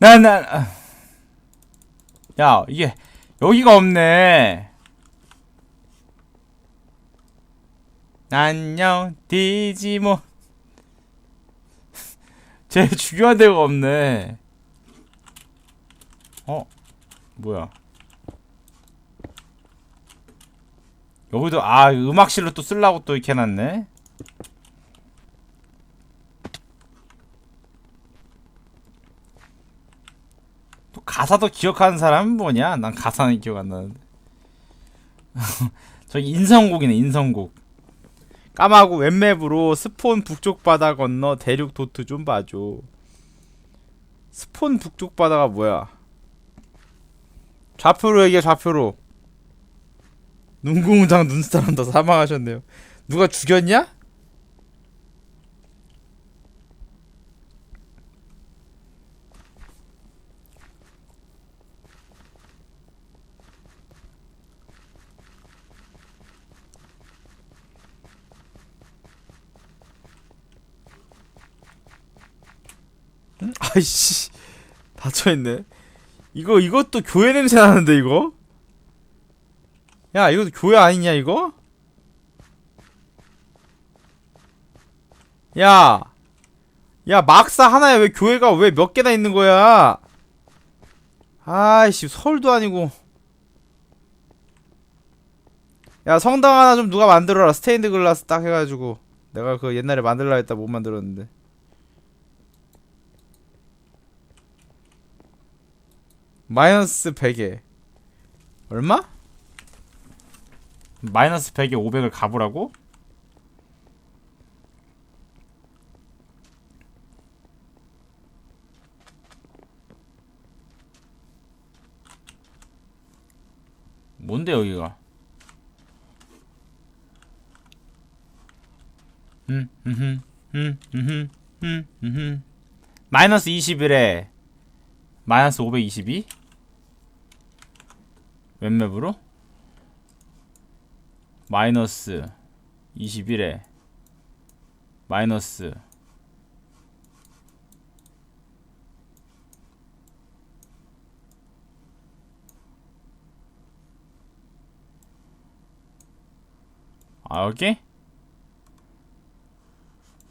난, 난, 아. 야, 이게, 여기가 없네. 안녕, 디지몬. 제일 중요한 데가 없네. 어? 뭐야? 여기도, 아, 음악실로 또 쓰려고 또 이렇게 해놨네? 또 가사도 기억하는 사람은 뭐냐? 난 가사는 기억 안 나는데. 저기 인성곡이네, 인성곡. 까마고 웹맵으로 스폰 북쪽 바다 건너 대륙 도트 좀 봐줘. 스폰 북쪽 바다가 뭐야? 좌표로 얘기해, 좌표로. 눈공장 눈사람 더 사망하셨네요. 누가 죽였냐? 아이씨 닫혀있네. 이거 이것도 교회 냄새 나는데 이거? 야 이것도 교회 아니냐 이거? 야 야 막사 하나에 왜 교회가 왜 몇 개나 있는 거야? 아이씨 서울도 아니고. 야 성당 하나 좀 누가 만들어라. 스테인드 글라스 딱 해가지고. 내가 그 옛날에 만들라 했다 못 만들었는데 마이너스 100에 얼마? 마이너스 100에 500을 가보라고? 뭔데 여기가? 음, 음, 음, 음, 음, 음, 마이너스 21에 마이너스 522? 웹맵으로? 마이너스 21에 마이너스 아 여기?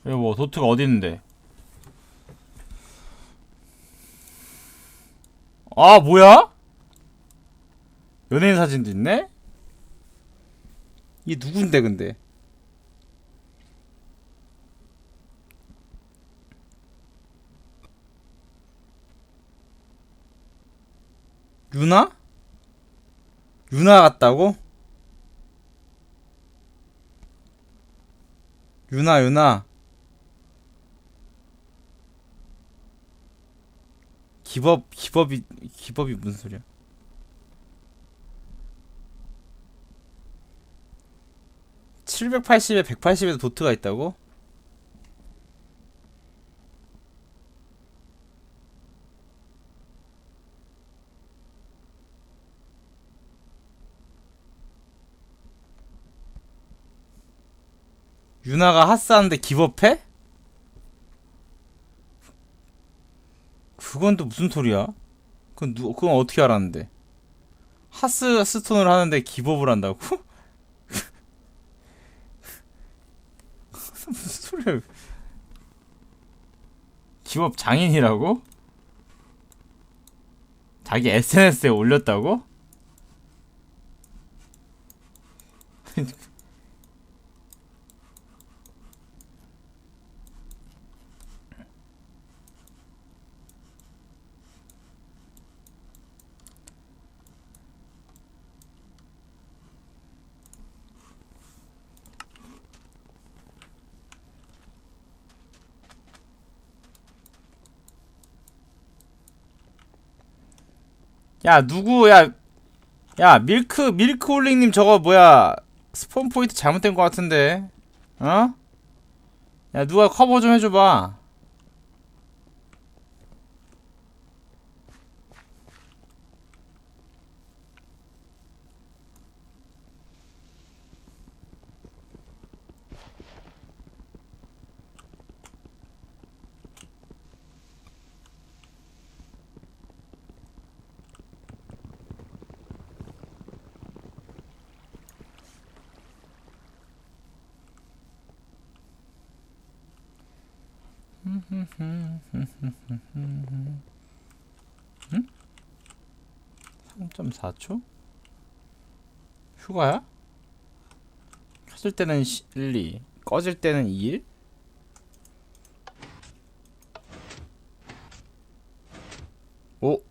뭐 도트가 어디 있는데 아 뭐야? 연예인 사진도 있네? 이 누군데 근데? 유나? 유나 같다고? 유나 유나 기법 기법이 기법이 무슨 소리야? (780에) (180에도) 도트가 있다고? 유나가 하스하는데 기법해? 그건 또 무슨 소리야? 그건 누 그건 어떻게 알았는데? 하스 스톤을 하는데 기법을 한다고? 소리야? 기법 장인이라고? 자기 SNS에 올렸다고? 야 누구 야, 야 밀크 밀크 홀링님 저거 뭐야? 스폰 포인트 잘못된 것 같은데. 어? 야 누가 커버 좀 해줘봐 응? 3.4초? 휴가야? 켰을 때는 1, 2 꺼질 때는 2일? 오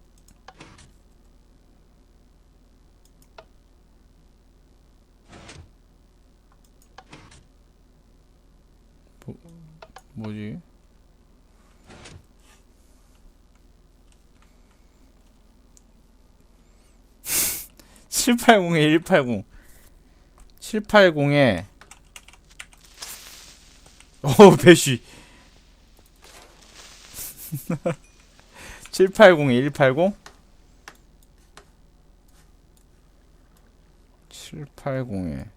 뭐, 뭐지? (780에 180) 780에. 오 배쉬. 780에 180 780에.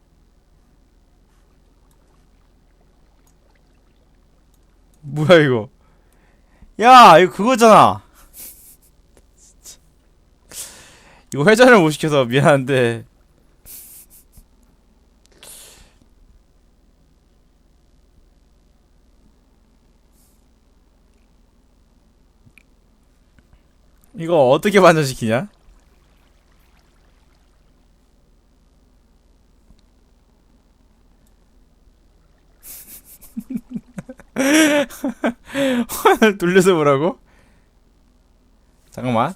뭐야 이거? 야 이거 그거잖아 이거 회전을 못 시켜서 미안한데 이거 어떻게 반전시키냐? 화를 돌려서 보라고? 잠깐만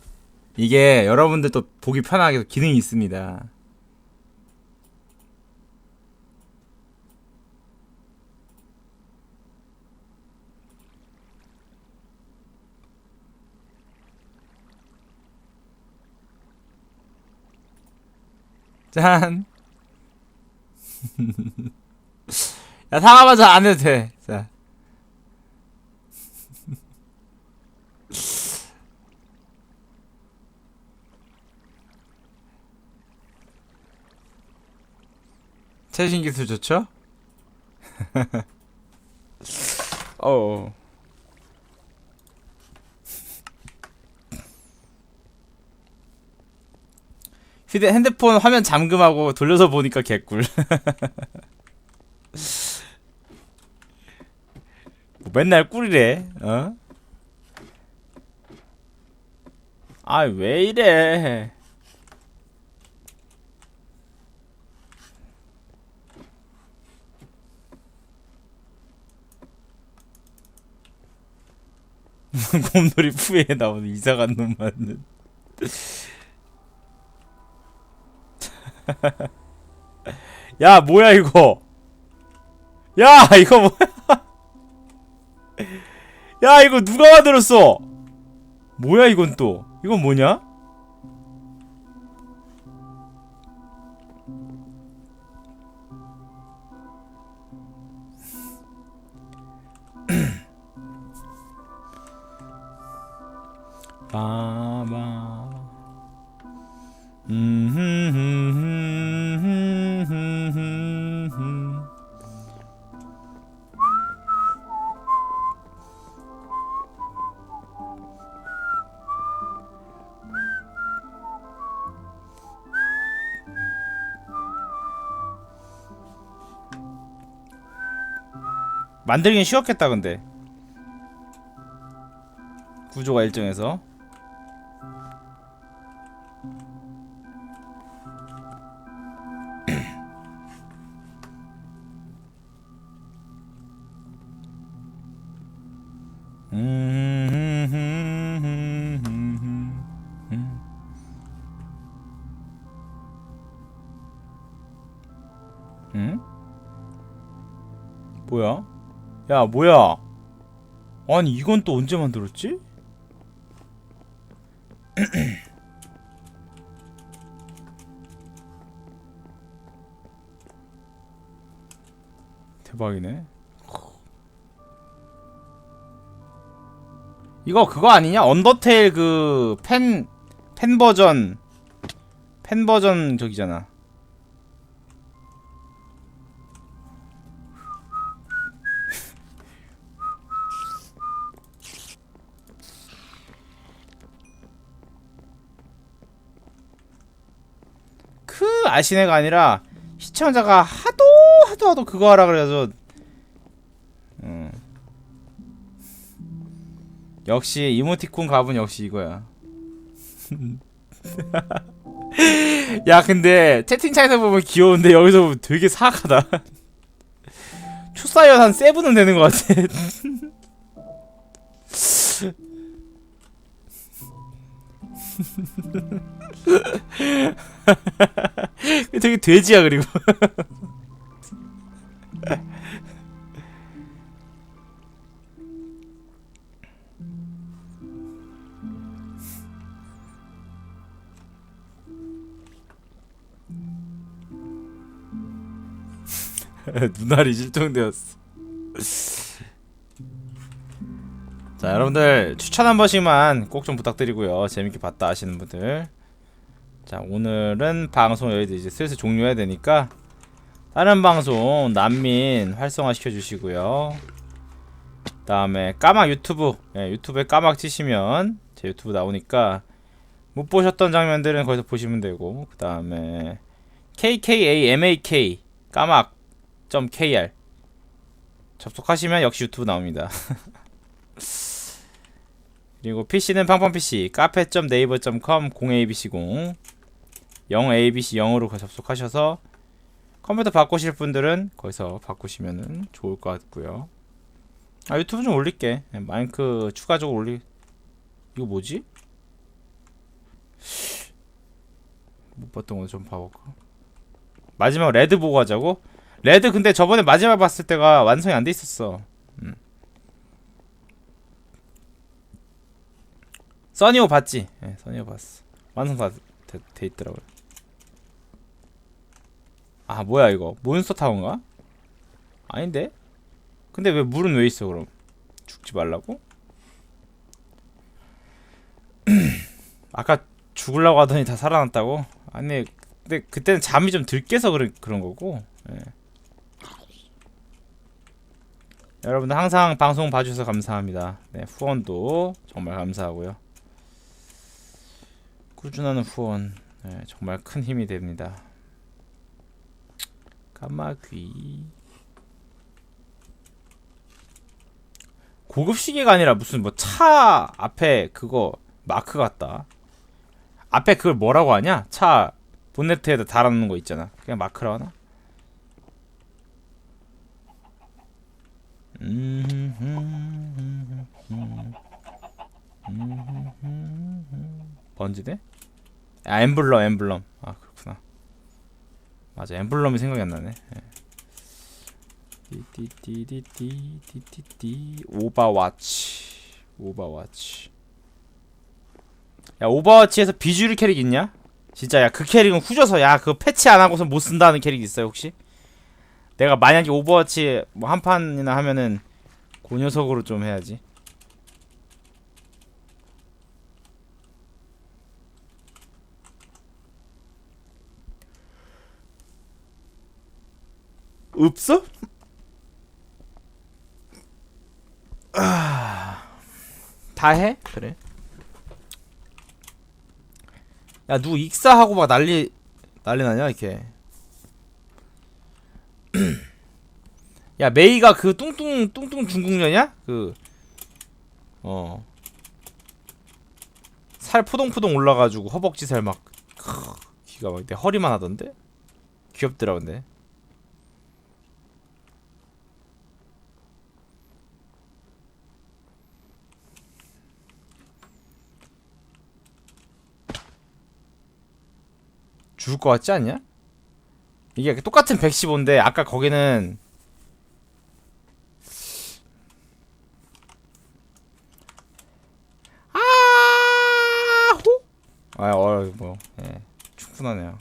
이게 여러분들도 보기 편하게 기능이 있습니다 짠. 야, 상하면 잘안 해도 돼. 자. 최신 기술 좋죠? 어. 휴대 핸드폰 화면 잠금하고 돌려서 보니까 개꿀. 뭐 맨날 꿀이래. 어? 아, 왜 이래? 곰돌이 푸에 나오는 이상한 놈 맞는. 야 뭐야 이거? 야 이거 뭐야 야 이거 누가 만들었어? 뭐야 이건 또? 이건 뭐냐 음. 만들긴 쉬웠겠다 근데 구조가 일정해서 응? 뭐야? 야, 뭐야? 아니, 이건 또 언제 만들었지? 대박이네. 이거 그거 아니냐? 언더테일 그 팬 팬 버전 팬 버전 저기잖아. 그 아시네가 아니라 시청자가 하도 하도 하도 그거 하라 그래서 음. 역시 이모티콘 갑은 역시 이거야. 야 근데 채팅창에서 보면 귀여운데 여기서 보면 되게 사악하다. 초사이언 한 세븐은 되는 것 같아. 되게 돼지야 그리고. 눈알이 실종되었어. 자, 여러분들 추천 한 번씩만 꼭 좀 부탁드리고요. 재밌게 봤다 하시는 분들. 자, 오늘은 방송 여기도 이제 슬슬 종료해야 되니까 다른 방송 난민 활성화 시켜 주시고요. 그 다음에 까막 유튜브, 예, 유튜브에 까막 치시면 제 유튜브 나오니까 못 보셨던 장면들은 거기서 보시면 되고 그 다음에 KKAMAK 까막 .kr 접속하시면 역시 유튜브 나옵니다. 그리고 PC는 팡팡PC 카페.네이버.com 0abc0 0abc 0으로 접속하셔서 컴퓨터 바꾸실 분들은 거기서 바꾸시면 좋을 것 같고요. 아 유튜브 좀 올릴게. 네, 마인크 추가적으로 올리. 이거 뭐지? 못 봤던 거 좀 봐볼까. 마지막 레드 보고 하자고? 레드 근데 저번에 마지막 봤을 때가 완성이 안 돼 있었어. 음. 써니오 봤지? 예, 네, 써니오 봤어. 완성 다 돼, 돼 있더라고요. 아 뭐야 이거 몬스터 타워인가? 아닌데? 근데 왜 물은 왜 있어 그럼? 죽지 말라고? 아까 죽으려고 하더니 다 살아났다고? 아니 근데 그때는 잠이 좀 들 깨서 그런 그런 거고. 예. 여러분들 항상 방송 봐주셔서 감사합니다. 네, 후원도 정말 감사하고요. 꾸준한 후원 네, 정말 큰 힘이 됩니다. 까마귀 고급 시계가 아니라 무슨 뭐 차 앞에 그거 마크 같다. 앞에 그걸 뭐라고 하냐? 차 본네트에다 달아놓는 거 있잖아. 그냥 마크라 하나? 번지대? 아 엠블럼 엠블럼 아 맞아 엠블럼이 생각이 안 나네 띠띠띠띠띠띠띠 오버워치 오버워치 야 오버워치에서 비주류 캐릭 있냐? 진짜 야 그 캐릭은 후져서 야 그거 패치 안 하고서 못 쓴다는 캐릭 있어요 혹시? 내가 만약에 오버워치 뭐 한 판이나 하면은 그 녀석으로 좀 해야지. 없어? 아... 다 해? 그래. 야, 누구 익사하고 막 난리 난리 나냐 이렇게. 야 메이가 그 뚱뚱 뚱뚱 중국녀냐? 그 어. 살 포동포동 올라가지고 허벅지 살 막 기가 막내 허리만 하던데? 귀엽더라 근데. 죽을 것 같지 않냐? 이게 똑같은 115인데 아까 거기는 아호 아어 예. 충분하네요.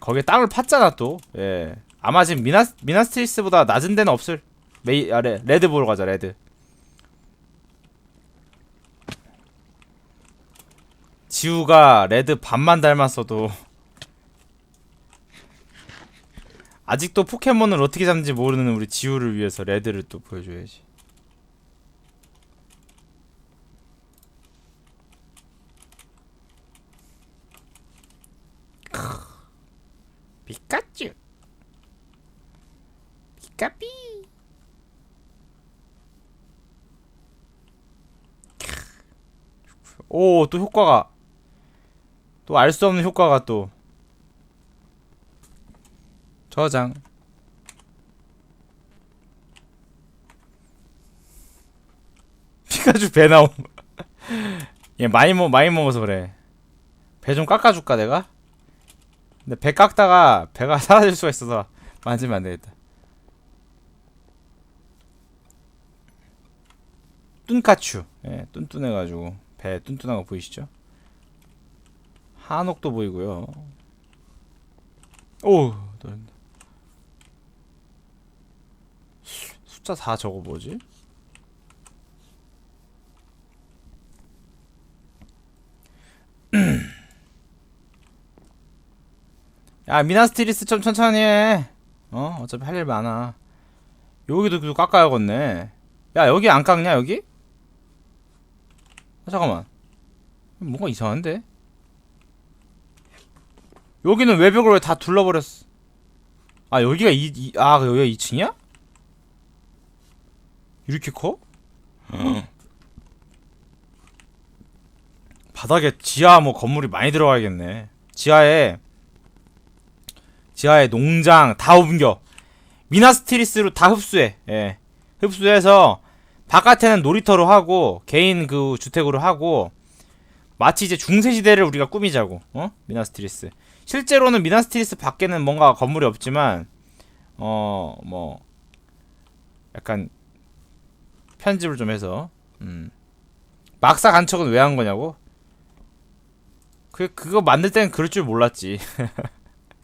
거기에 땅을 팠잖아 또. 예. 아마 지금 미나 미나스트리스보다 낮은 데는 없을. 메이 아래 레드 보러 가자 레드. 지우가 레드 반만 닮았어도 아직도 포켓몬을 어떻게 잡는지 모르는 우리 지우를 위해서 레드를 또 보여줘야지. 피카츄. 피카피. 오 또 효과가. 또 알 수 없는 효과가 또 저장. 피카츄 배 나옴. 얘 많이 먹 많이 먹어서 그래. 배 좀 깎아줄까 내가? 근데 배 깎다가 배가 사라질 수가 있어서 만지면 안 되겠다. 뚠카츄. 예, 뚠뚠해가지고 배 뚠뚠한 거 보이시죠? 한옥도 보이고요. 오. 숫자 4 저거 뭐지? 야 미나스티리스 좀 천천히 해. 어 어차피 할 일 많아. 여기도 계속 깎아야겠네. 야 여기 안 깎냐 여기? 아, 잠깐만. 뭔가 이상한데? 여기는 외벽을 왜 다 둘러버렸어? 아 여기가 이, 이, 아 여기가 2층이야? 이렇게 커? 바닥에 지하 뭐 건물이 많이 들어가야겠네. 지하에 지하에 농장 다 옮겨. 미나스티리스로 다 흡수해. 예. 흡수해서 바깥에는 놀이터로 하고 개인 그 주택으로 하고 마치 이제 중세 시대를 우리가 꾸미자고. 어? 미나스티리스. 실제로는 미나스티리스 밖에는 뭔가 건물이 없지만 어 뭐 약간 편집을 좀 해서 음. 막사 간척은 왜 한 거냐고? 그 그거 만들 때는 그럴 줄 몰랐지.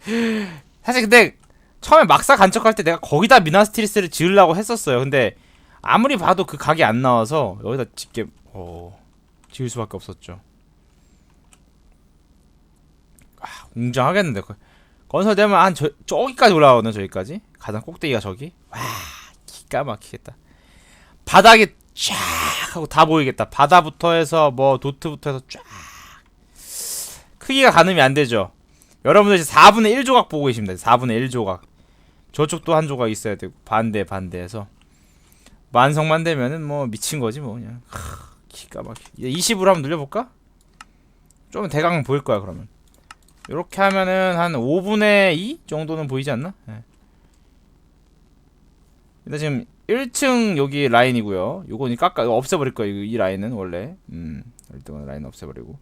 사실 근데 처음에 막사 간척할 때 내가 거기다 미나스티리스를 지으려고 했었어요. 근데 아무리 봐도 그 각이 안 나와서 여기다 짓게 어, 지을 수밖에 없었죠. 아, 웅장하겠는데. 거- 건설되면 한 저, 저기까지 올라가거든 저기까지. 가장 꼭대기가 저기. 와 기가 막히겠다. 바닥이 쫙 하고 다 보이겠다. 바다부터 해서 뭐 도트부터 해서 쫙. 크기가 가늠이 안 되죠. 여러분들 이제 4분의 1 조각 보고 계십니다. 4분의 1 조각. 저쪽도 한 조각 있어야 되고 반대 반대해서. 완성만 되면은 뭐 미친 거지 뭐 그냥. 하, 기가 막히 이제 20으로 한번 늘려볼까? 좀 대강 보일 거야 그러면 이렇게 하면은 한 5분의 2 정도는 보이지 않나? 예. 일단 지금 1층 여기 라인이고요. 요건 이 깎아 이거 없애버릴 거예요. 이 라인은 원래. 음. 일단 라인 없애버리고.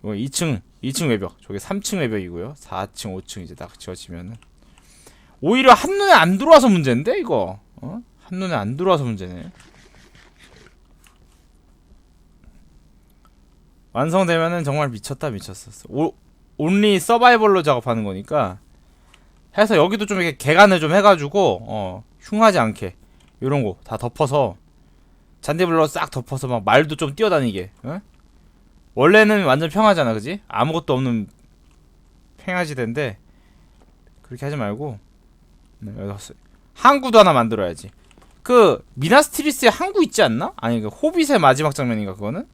이거 2층 2층 외벽. 저게 3층 외벽이고요. 4층, 5층 이제 딱 지어지면은 오히려 한 눈에 안 들어와서 문제인데 이거. 어? 한 눈에 안 들어와서 문제네. 완성되면은 정말 미쳤다 미쳤어. 오, 온리 서바이벌로 작업하는 거니까 해서 여기도 좀 이렇게 개간을 좀 해가지고 어 흉하지 않게 요런 거 다 덮어서 잔디블로 싹 덮어서 막 말도 좀 뛰어다니게 어? 원래는 완전 평화잖아 그지? 아무것도 없는 평야지대인데 그렇게 하지 말고 네, 항구도 하나 만들어야지. 그 미나스트리스에 항구 있지 않나? 아니 그 호빗의 마지막 장면인가 그거는?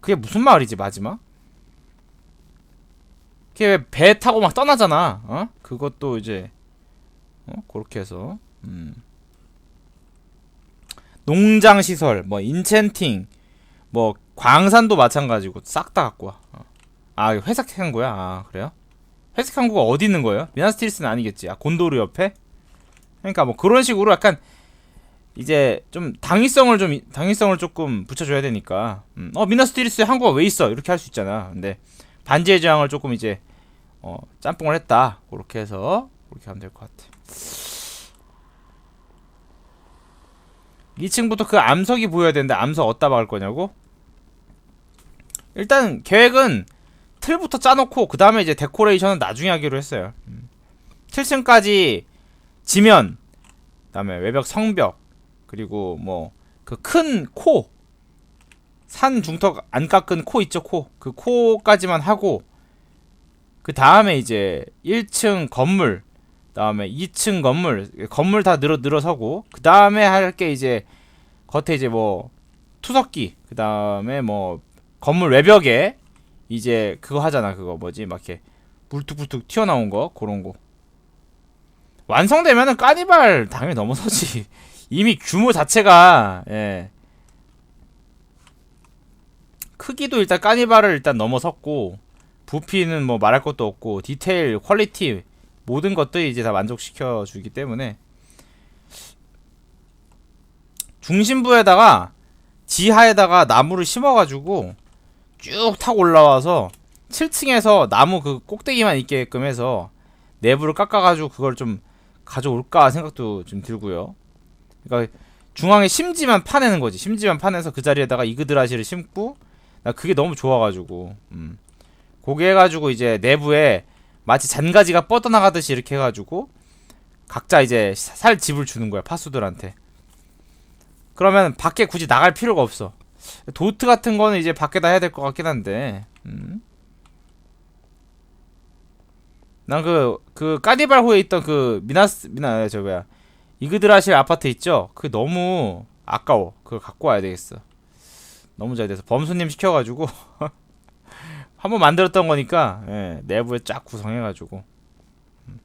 그게 무슨 마을이지 마지막 걔 배 타고 막 떠나잖아. 어? 그것도 이제 어? 그렇게 해서 음. 농장 시설, 뭐 인챈팅, 뭐 광산도 마찬가지고 싹 다 갖고 와. 어. 아, 이거 회색 항구야. 아, 그래요? 회색 항구가 어디 있는 거예요? 미나스티리스는 아니겠지. 아, 곤도르 옆에? 그러니까 뭐 그런 식으로 약간 이제 좀 당위성을 좀 당위성을 조금 붙여줘야 되니까. 음. 어, 미나스티리스에 항구가 왜 있어? 이렇게 할 수 있잖아. 근데 반지의 제왕을 조금 이제 어, 짬뽕을 했다. 그렇게 해서 그렇게 하면 될 것 같아. 2층부터 그 암석이 보여야 되는데 암석 어디다 박을 거냐고? 일단 계획은 틀부터 짜놓고 그 다음에 이제 데코레이션은 나중에 하기로 했어요. 음. 7층까지 지면, 그다음에 외벽 성벽, 그리고 뭐 그 큰 코, 산 중턱 안 깎은 코 있죠 코, 그 코까지만 하고 그 다음에 이제 1층 건물, 다음에 2층 건물, 건물 다 늘어 늘어서고 그 다음에 할 게 이제 겉에 이제 뭐 투석기, 그 다음에 뭐 건물 외벽에 이제 그거 하잖아 그거 뭐지? 막 이렇게 불뚝불뚝 튀어나온 거 그런 거. 완성되면은 까니발 당연히 넘어서지. 이미 규모 자체가 예. 크기도 일단 까니발을 일단 넘어섰고 부피는 뭐 말할 것도 없고 디테일, 퀄리티 모든 것들이 이제 다 만족시켜 주기 때문에 중심부에다가 지하에다가 나무를 심어가지고 쭉 타고 올라와서 7층에서 나무 그 꼭대기만 있게끔 해서 내부를 깎아가지고 그걸 좀 가져올까 생각도 좀 들고요. 그러니까 중앙에 심지만 파내는 거지. 심지만 파내서 그 자리에다가 이그드라시를 심고 나 그게 너무 좋아가지고 음. 고게 해가지고 이제 내부에 마치 잔가지가 뻗어나가듯이 이렇게 해가지고 각자 이제 사- 살 집을 주는 거야 파수들한테. 그러면 밖에 굳이 나갈 필요가 없어. 도트 같은 거는 이제 밖에다 해야 될 것 같긴 한데. 음. 난그그 까디발 호에 있던 그 미나스 미나 저 뭐야 이그드라실 아파트 있죠? 그 너무 아까워. 그거 갖고 와야 되겠어. 너무 잘 돼서 범수님 시켜가지고 한번 만들었던 거니까 예, 내부에 쫙 구성해가지고 음.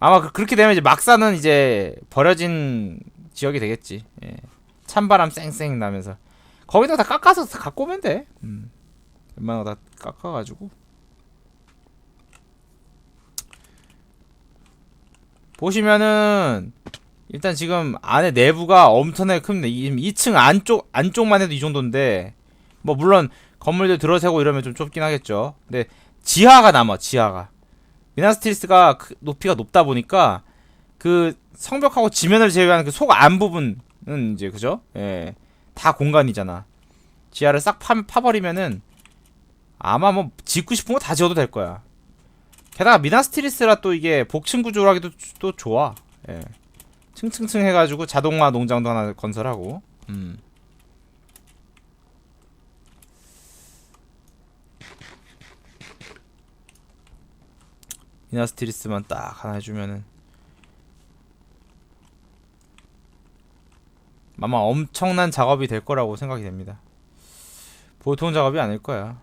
아마 그, 그렇게 되면 이제 막사는 이제 버려진 지역이 되겠지. 예. 찬바람 쌩쌩 나면서 거기다 다 깎아서 다 갖고 오면 돼. 음. 웬만한 거 다 깎아가지고 보시면은 일단 지금 안에 내부가 엄청나게 큽니다. 이 2층 안쪽 안쪽만 해도 이 정도인데 뭐 물론 건물들 들어세고 이러면 좀 좁긴 하겠죠. 근데 지하가 남아 지하가 미나스틸스가 그 높이가 높다 보니까 그 성벽하고 지면을 제외한 그 속 안 부분은 이제 그죠? 예. 다 공간이잖아. 지하를 싹 파, 파버리면은 아마 뭐 짓고 싶은 거 다 지어도 될 거야. 게다가 미나스티리스라 또 이게 복층 구조로 하기도 또 좋아. 예. 층층층 해가지고 자동화 농장도 하나 건설하고. 음. 미나스티리스만 딱 하나 해주면은 아마 엄청난 작업이 될 거라고 생각이 됩니다. 보통 작업이 아닐 거야.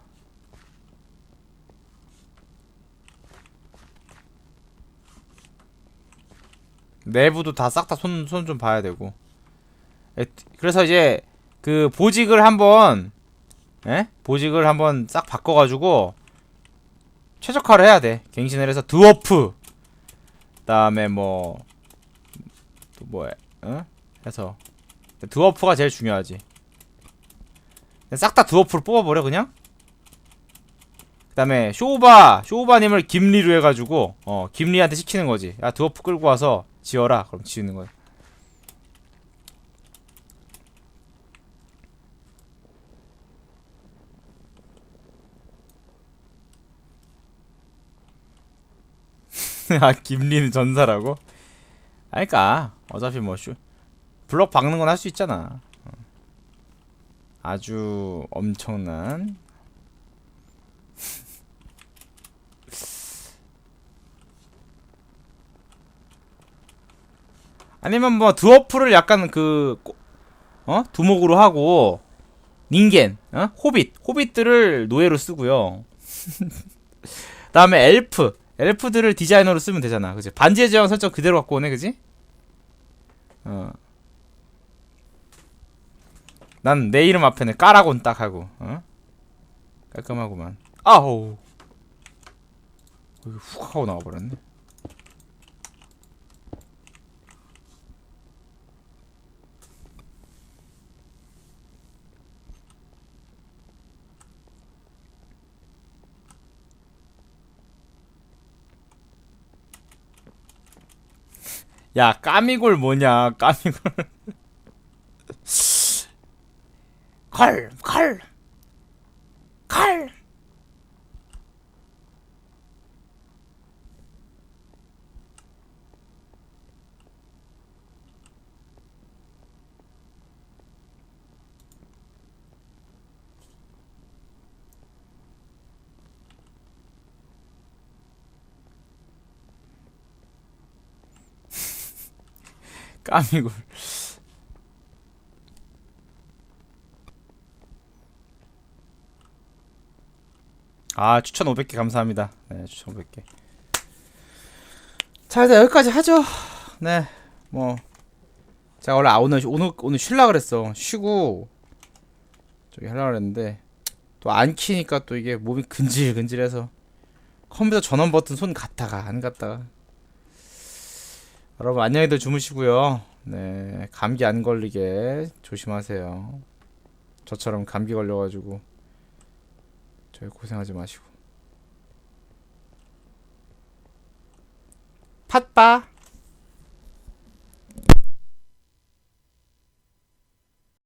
내부도 다 싹 다 손 손 좀 봐야 되고. 에, 그래서 이제 그 보직을 한번 예? 보직을 한번 싹 바꿔가지고 최적화를 해야 돼. 갱신을 해서 드워프. 그다음에 뭐 또 뭐해? 어? 해서 드워프가 제일 중요하지. 싹 다 드워프로 뽑아버려 그냥. 그 다음에 쇼바 쇼바님을 김리로 해가지고 어 김리한테 시키는 거지. 야 드워프 끌고 와서 지어라. 그럼 지우는 거야. 아 김리는 전사라고? 아니까 어차피 뭐 쇼, 블럭 박는 건 할 수 있잖아. 어. 아주 엄청난 아니면 뭐 드워프를 약간 그 꼬- 어? 두목으로 하고 닌겐, 어? 호빗, 호빗들을 노예로 쓰고요. 다음에 엘프, 엘프들을 디자이너로 쓰면 되잖아, 그지? 반지의 제왕 설정 그대로 갖고 오네, 그지? 어. 난 내 이름 앞에는 까라곤 딱 하고, 어? 깔끔하구만. 아우. 여기 훅 하고 나와버렸네. 야 까미골 뭐냐 까미골 컬! 컬! 컬! 까미골 아 추천 500개 감사합니다. 네 추천 500개. 자 일단 여기까지 하죠. 네뭐. 제가 원래 아 오늘 오늘 오늘 쉴라 그랬어. 쉬고 저기 하려고 그랬는데 또 안 키니까 또 이게 몸이 근질근질해서 컴퓨터 전원 버튼 손 갔다가 안 갔다가 여러분 안녕히들 주무시고요. 네 감기 안 걸리게 조심하세요. 저처럼 감기 걸려가지고 저희 고생하지 마시고 팥바